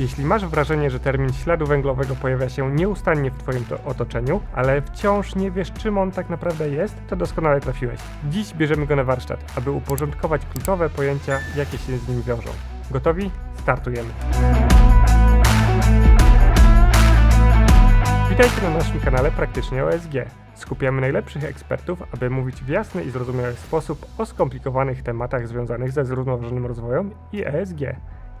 Jeśli masz wrażenie, że termin śladu węglowego pojawia się nieustannie w Twoim to- otoczeniu, ale wciąż nie wiesz, czym on tak naprawdę jest, to doskonale trafiłeś. Dziś bierzemy go na warsztat, aby uporządkować kluczowe pojęcia, jakie się z nim wiążą. Gotowi? Startujemy. Witajcie na naszym kanale Praktycznie OSG. Skupiamy najlepszych ekspertów, aby mówić w jasny i zrozumiały sposób o skomplikowanych tematach związanych ze zrównoważonym rozwojem i ESG.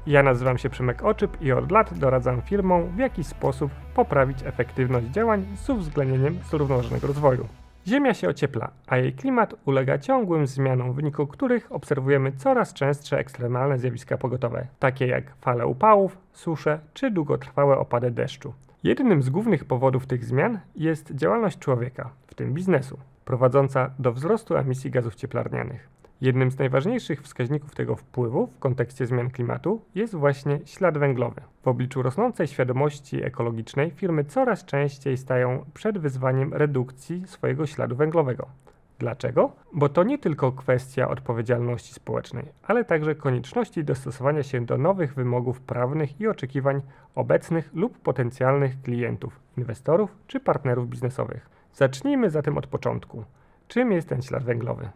Ja nazywam się Przemek Oczyp i od lat doradzam firmom, w jaki sposób poprawić efektywność działań z uwzględnieniem zrównoważonego rozwoju. Ziemia się ociepla, a jej klimat ulega ciągłym zmianom, w wyniku których obserwujemy coraz częstsze ekstremalne zjawiska pogotowe, takie jak fale upałów, susze czy długotrwałe opady deszczu. Jednym z głównych powodów tych zmian jest działalność człowieka, w tym biznesu, prowadząca do wzrostu emisji gazów cieplarnianych. Jednym z najważniejszych wskaźników tego wpływu w kontekście zmian klimatu jest właśnie ślad węglowy. W obliczu rosnącej świadomości ekologicznej firmy coraz częściej stają przed wyzwaniem redukcji swojego śladu węglowego. Dlaczego? Bo to nie tylko kwestia odpowiedzialności społecznej, ale także konieczności dostosowania się do nowych wymogów prawnych i oczekiwań obecnych lub potencjalnych klientów, inwestorów czy partnerów biznesowych. Zacznijmy zatem od początku. Czym jest ten ślad węglowy?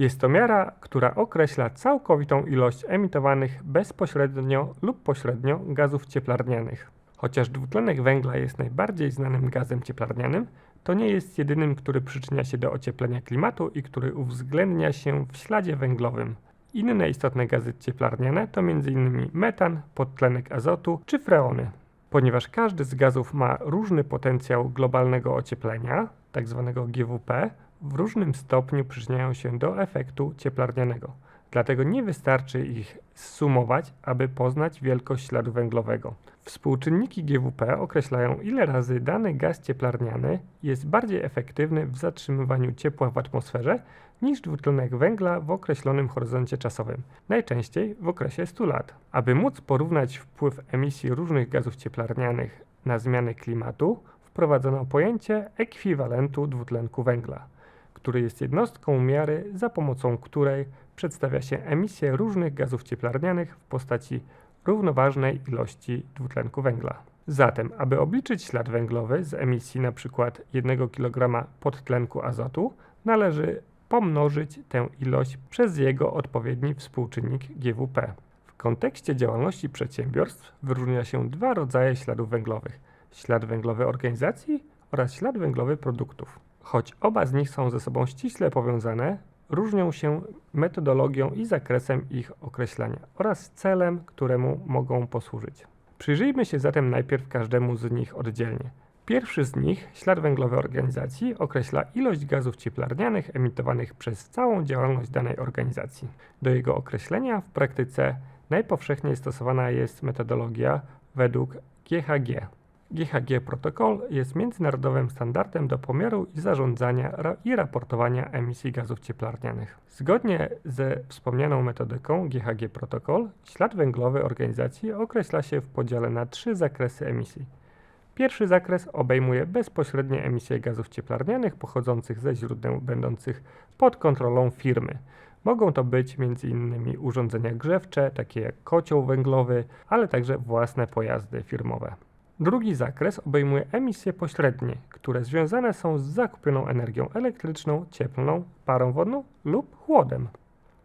Jest to miara, która określa całkowitą ilość emitowanych bezpośrednio lub pośrednio gazów cieplarnianych. Chociaż dwutlenek węgla jest najbardziej znanym gazem cieplarnianym, to nie jest jedynym, który przyczynia się do ocieplenia klimatu i który uwzględnia się w śladzie węglowym. Inne istotne gazy cieplarniane to m.in. metan, podtlenek azotu czy freony. Ponieważ każdy z gazów ma różny potencjał globalnego ocieplenia, tzw. GWP, w różnym stopniu przyczyniają się do efektu cieplarnianego. Dlatego nie wystarczy ich zsumować, aby poznać wielkość śladu węglowego. Współczynniki GWP określają, ile razy dany gaz cieplarniany jest bardziej efektywny w zatrzymywaniu ciepła w atmosferze niż dwutlenek węgla w określonym horyzoncie czasowym, najczęściej w okresie 100 lat. Aby móc porównać wpływ emisji różnych gazów cieplarnianych na zmiany klimatu, wprowadzono pojęcie ekwiwalentu dwutlenku węgla który jest jednostką miary, za pomocą której przedstawia się emisję różnych gazów cieplarnianych w postaci równoważnej ilości dwutlenku węgla. Zatem, aby obliczyć ślad węglowy z emisji np. 1 kg podtlenku azotu, należy pomnożyć tę ilość przez jego odpowiedni współczynnik GWP. W kontekście działalności przedsiębiorstw wyróżnia się dwa rodzaje śladów węglowych: ślad węglowy organizacji oraz ślad węglowy produktów. Choć oba z nich są ze sobą ściśle powiązane, różnią się metodologią i zakresem ich określania oraz celem, któremu mogą posłużyć. Przyjrzyjmy się zatem najpierw każdemu z nich oddzielnie. Pierwszy z nich, ślad węglowy organizacji, określa ilość gazów cieplarnianych emitowanych przez całą działalność danej organizacji. Do jego określenia w praktyce najpowszechniej stosowana jest metodologia według GHG. GHG Protocol jest międzynarodowym standardem do pomiaru i zarządzania i raportowania emisji gazów cieplarnianych. Zgodnie ze wspomnianą metodyką GHG Protocol, ślad węglowy organizacji określa się w podziale na trzy zakresy emisji. Pierwszy zakres obejmuje bezpośrednie emisje gazów cieplarnianych pochodzących ze źródeł będących pod kontrolą firmy. Mogą to być m.in. urządzenia grzewcze, takie jak kocioł węglowy, ale także własne pojazdy firmowe. Drugi zakres obejmuje emisje pośrednie, które związane są z zakupioną energią elektryczną, cieplną, parą wodną lub chłodem.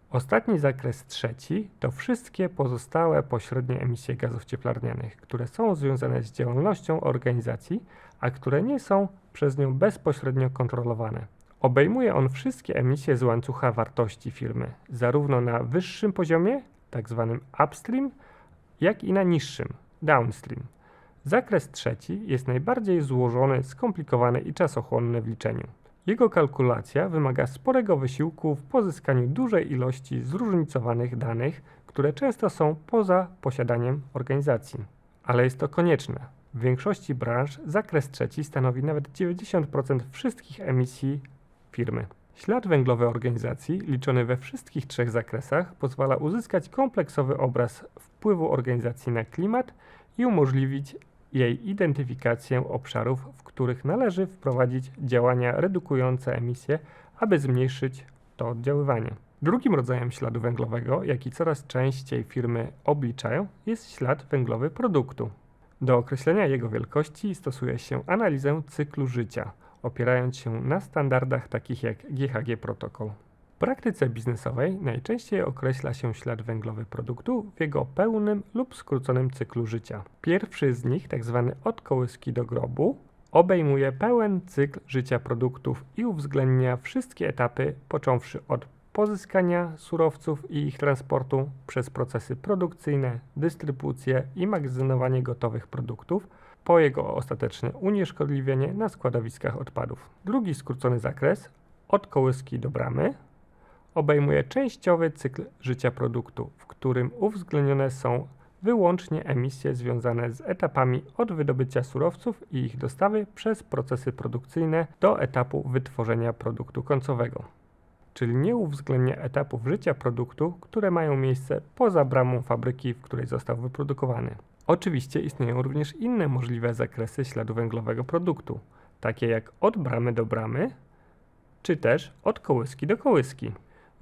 Ostatni zakres trzeci to wszystkie pozostałe pośrednie emisje gazów cieplarnianych, które są związane z działalnością organizacji, a które nie są przez nią bezpośrednio kontrolowane. Obejmuje on wszystkie emisje z łańcucha wartości firmy, zarówno na wyższym poziomie, tzw. upstream, jak i na niższym, downstream. Zakres trzeci jest najbardziej złożony, skomplikowany i czasochłonny w liczeniu. Jego kalkulacja wymaga sporego wysiłku w pozyskaniu dużej ilości zróżnicowanych danych, które często są poza posiadaniem organizacji. Ale jest to konieczne. W większości branż zakres trzeci stanowi nawet 90% wszystkich emisji firmy. Ślad węglowy organizacji, liczony we wszystkich trzech zakresach, pozwala uzyskać kompleksowy obraz wpływu organizacji na klimat i umożliwić jej identyfikację obszarów, w których należy wprowadzić działania redukujące emisje, aby zmniejszyć to oddziaływanie. Drugim rodzajem śladu węglowego, jaki coraz częściej firmy obliczają, jest ślad węglowy produktu. Do określenia jego wielkości stosuje się analizę cyklu życia, opierając się na standardach takich jak GHG Protocol. Praktyce biznesowej najczęściej określa się ślad węglowy produktu w jego pełnym lub skróconym cyklu życia. Pierwszy z nich, tzw. od kołyski do grobu, obejmuje pełen cykl życia produktów i uwzględnia wszystkie etapy, począwszy od pozyskania surowców i ich transportu przez procesy produkcyjne, dystrybucję i magazynowanie gotowych produktów, po jego ostateczne unieszkodliwienie na składowiskach odpadów. Drugi skrócony zakres, od kołyski do bramy, obejmuje częściowy cykl życia produktu, w którym uwzględnione są wyłącznie emisje związane z etapami od wydobycia surowców i ich dostawy przez procesy produkcyjne do etapu wytworzenia produktu końcowego. Czyli nie uwzględnia etapów życia produktu, które mają miejsce poza bramą fabryki, w której został wyprodukowany. Oczywiście istnieją również inne możliwe zakresy śladu węglowego produktu, takie jak od bramy do bramy, czy też od kołyski do kołyski.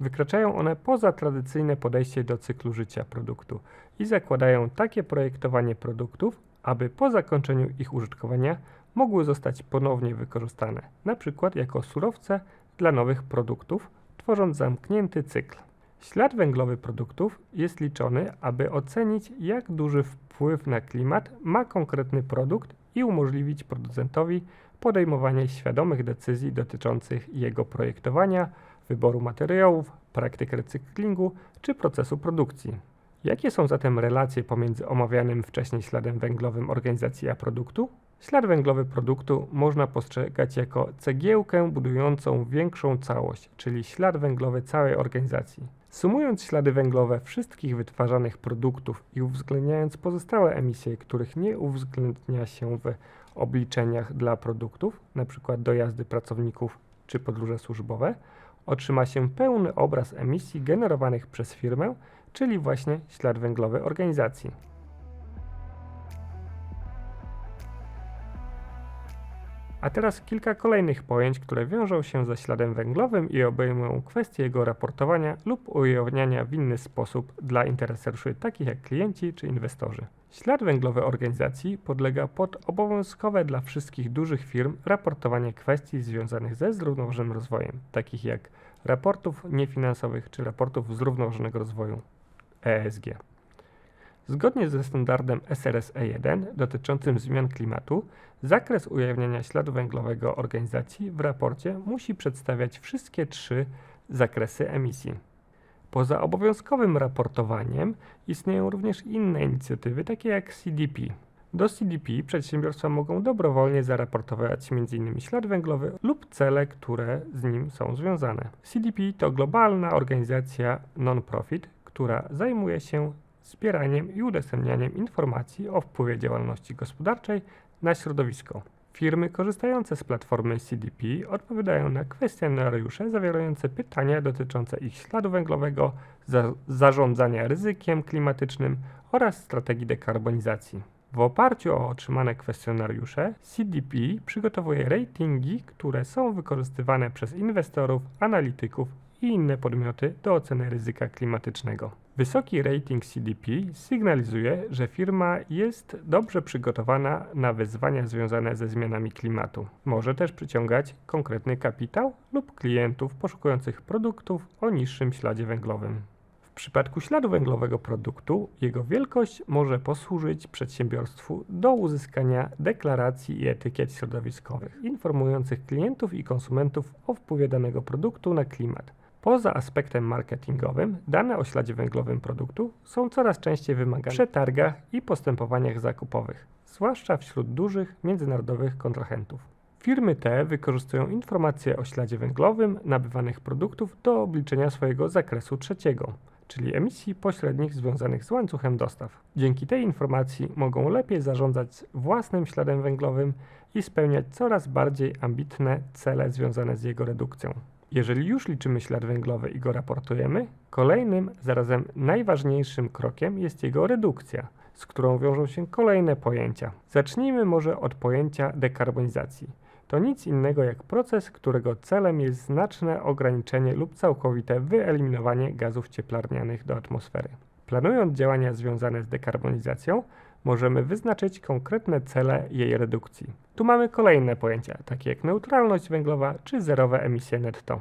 Wykraczają one poza tradycyjne podejście do cyklu życia produktu i zakładają takie projektowanie produktów, aby po zakończeniu ich użytkowania mogły zostać ponownie wykorzystane, np. jako surowce dla nowych produktów, tworząc zamknięty cykl. Ślad węglowy produktów jest liczony, aby ocenić, jak duży wpływ na klimat ma konkretny produkt i umożliwić producentowi podejmowanie świadomych decyzji dotyczących jego projektowania, wyboru materiałów, praktyk recyklingu czy procesu produkcji. Jakie są zatem relacje pomiędzy omawianym wcześniej śladem węglowym organizacji a produktu? Ślad węglowy produktu można postrzegać jako cegiełkę budującą większą całość, czyli ślad węglowy całej organizacji. Sumując ślady węglowe wszystkich wytwarzanych produktów i uwzględniając pozostałe emisje, których nie uwzględnia się w obliczeniach dla produktów, np. dojazdy pracowników czy podróże służbowe, otrzyma się pełny obraz emisji generowanych przez firmę, czyli właśnie ślad węglowy organizacji. A teraz kilka kolejnych pojęć, które wiążą się ze śladem węglowym i obejmują kwestię jego raportowania lub ujawniania w inny sposób dla interesariuszy takich jak klienci czy inwestorzy. Ślad węglowy organizacji podlega pod obowiązkowe dla wszystkich dużych firm raportowanie kwestii związanych ze zrównoważonym rozwojem, takich jak raportów niefinansowych czy raportów zrównoważonego rozwoju ESG. Zgodnie ze standardem SRSE1 dotyczącym zmian klimatu, zakres ujawniania śladu węglowego organizacji w raporcie musi przedstawiać wszystkie trzy zakresy emisji. Poza obowiązkowym raportowaniem istnieją również inne inicjatywy, takie jak CDP. Do CDP przedsiębiorstwa mogą dobrowolnie zaraportować m.in. ślad węglowy lub cele, które z nim są związane. CDP to globalna organizacja non-profit, która zajmuje się zbieraniem i udostępnianiem informacji o wpływie działalności gospodarczej na środowisko. Firmy korzystające z platformy CDP odpowiadają na kwestionariusze zawierające pytania dotyczące ich śladu węglowego, za zarządzania ryzykiem klimatycznym oraz strategii dekarbonizacji. W oparciu o otrzymane kwestionariusze, CDP przygotowuje ratingi, które są wykorzystywane przez inwestorów, analityków i inne podmioty do oceny ryzyka klimatycznego. Wysoki rating CDP sygnalizuje, że firma jest dobrze przygotowana na wyzwania związane ze zmianami klimatu. Może też przyciągać konkretny kapitał lub klientów poszukujących produktów o niższym śladzie węglowym. W przypadku śladu węglowego produktu, jego wielkość może posłużyć przedsiębiorstwu do uzyskania deklaracji i etykiet środowiskowych, informujących klientów i konsumentów o wpływie danego produktu na klimat Poza aspektem marketingowym, dane o śladzie węglowym produktu są coraz częściej wymagane w przetargach i postępowaniach zakupowych, zwłaszcza wśród dużych międzynarodowych kontrahentów. Firmy te wykorzystują informacje o śladzie węglowym nabywanych produktów do obliczenia swojego zakresu trzeciego, czyli emisji pośrednich związanych z łańcuchem dostaw. Dzięki tej informacji mogą lepiej zarządzać własnym śladem węglowym i spełniać coraz bardziej ambitne cele związane z jego redukcją. Jeżeli już liczymy ślad węglowy i go raportujemy, kolejnym, zarazem najważniejszym krokiem jest jego redukcja, z którą wiążą się kolejne pojęcia. Zacznijmy może od pojęcia dekarbonizacji. To nic innego jak proces, którego celem jest znaczne ograniczenie lub całkowite wyeliminowanie gazów cieplarnianych do atmosfery. Planując działania związane z dekarbonizacją, możemy wyznaczyć konkretne cele jej redukcji. Tu mamy kolejne pojęcia, takie jak neutralność węglowa czy zerowe emisje netto.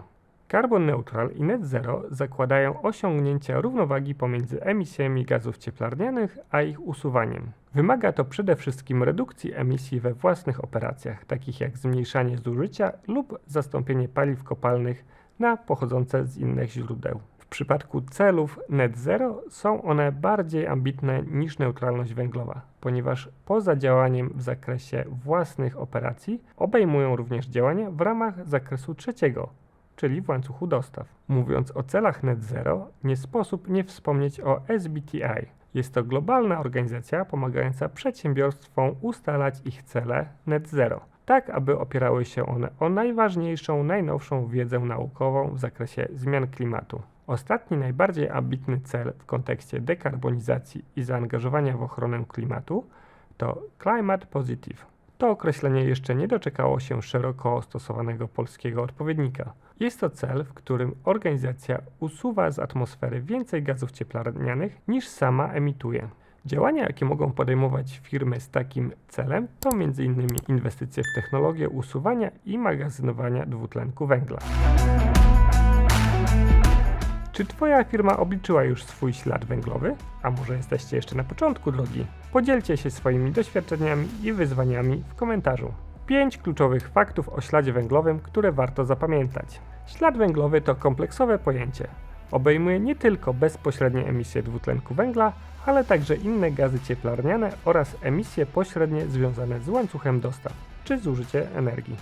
Carbon neutral i net zero zakładają osiągnięcie równowagi pomiędzy emisjami gazów cieplarnianych a ich usuwaniem. Wymaga to przede wszystkim redukcji emisji we własnych operacjach, takich jak zmniejszanie zużycia lub zastąpienie paliw kopalnych na pochodzące z innych źródeł. W przypadku celów net zero są one bardziej ambitne niż neutralność węglowa, ponieważ poza działaniem w zakresie własnych operacji obejmują również działania w ramach zakresu trzeciego, czyli w łańcuchu dostaw. Mówiąc o celach net zero, nie sposób nie wspomnieć o SBTI. Jest to globalna organizacja pomagająca przedsiębiorstwom ustalać ich cele net zero, tak aby opierały się one o najważniejszą, najnowszą wiedzę naukową w zakresie zmian klimatu. Ostatni, najbardziej ambitny cel w kontekście dekarbonizacji i zaangażowania w ochronę klimatu to Climate Positive. To określenie jeszcze nie doczekało się szeroko stosowanego polskiego odpowiednika. Jest to cel, w którym organizacja usuwa z atmosfery więcej gazów cieplarnianych niż sama emituje. Działania, jakie mogą podejmować firmy z takim celem, to m.in. inwestycje w technologię usuwania i magazynowania dwutlenku węgla. Czy Twoja firma obliczyła już swój ślad węglowy? A może jesteście jeszcze na początku drogi? Podzielcie się swoimi doświadczeniami i wyzwaniami w komentarzu. 5 kluczowych faktów o śladzie węglowym, które warto zapamiętać. Ślad węglowy to kompleksowe pojęcie. Obejmuje nie tylko bezpośrednie emisje dwutlenku węgla, ale także inne gazy cieplarniane oraz emisje pośrednie związane z łańcuchem dostaw czy zużycie energii.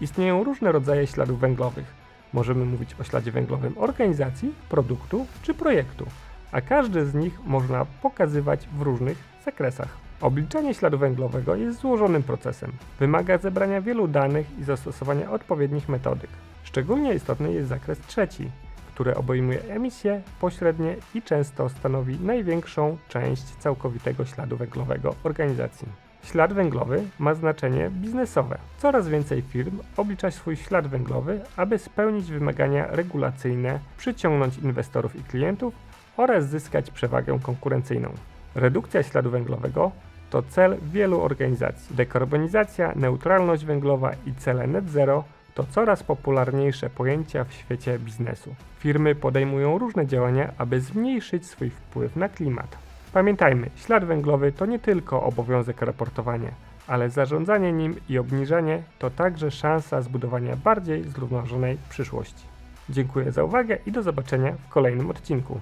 Istnieją różne rodzaje śladów węglowych. Możemy mówić o śladzie węglowym organizacji, produktu czy projektu, a każdy z nich można pokazywać w różnych zakresach. Obliczanie śladu węglowego jest złożonym procesem. Wymaga zebrania wielu danych i zastosowania odpowiednich metodyk. Szczególnie istotny jest zakres trzeci, który obejmuje emisje pośrednie i często stanowi największą część całkowitego śladu węglowego organizacji. Ślad węglowy ma znaczenie biznesowe. Coraz więcej firm oblicza swój ślad węglowy, aby spełnić wymagania regulacyjne, przyciągnąć inwestorów i klientów oraz zyskać przewagę konkurencyjną. Redukcja śladu węglowego to cel wielu organizacji. Dekarbonizacja, neutralność węglowa i cele net zero to coraz popularniejsze pojęcia w świecie biznesu. Firmy podejmują różne działania, aby zmniejszyć swój wpływ na klimat. Pamiętajmy, ślad węglowy to nie tylko obowiązek raportowania, ale zarządzanie nim i obniżanie to także szansa zbudowania bardziej zrównoważonej przyszłości. Dziękuję za uwagę i do zobaczenia w kolejnym odcinku.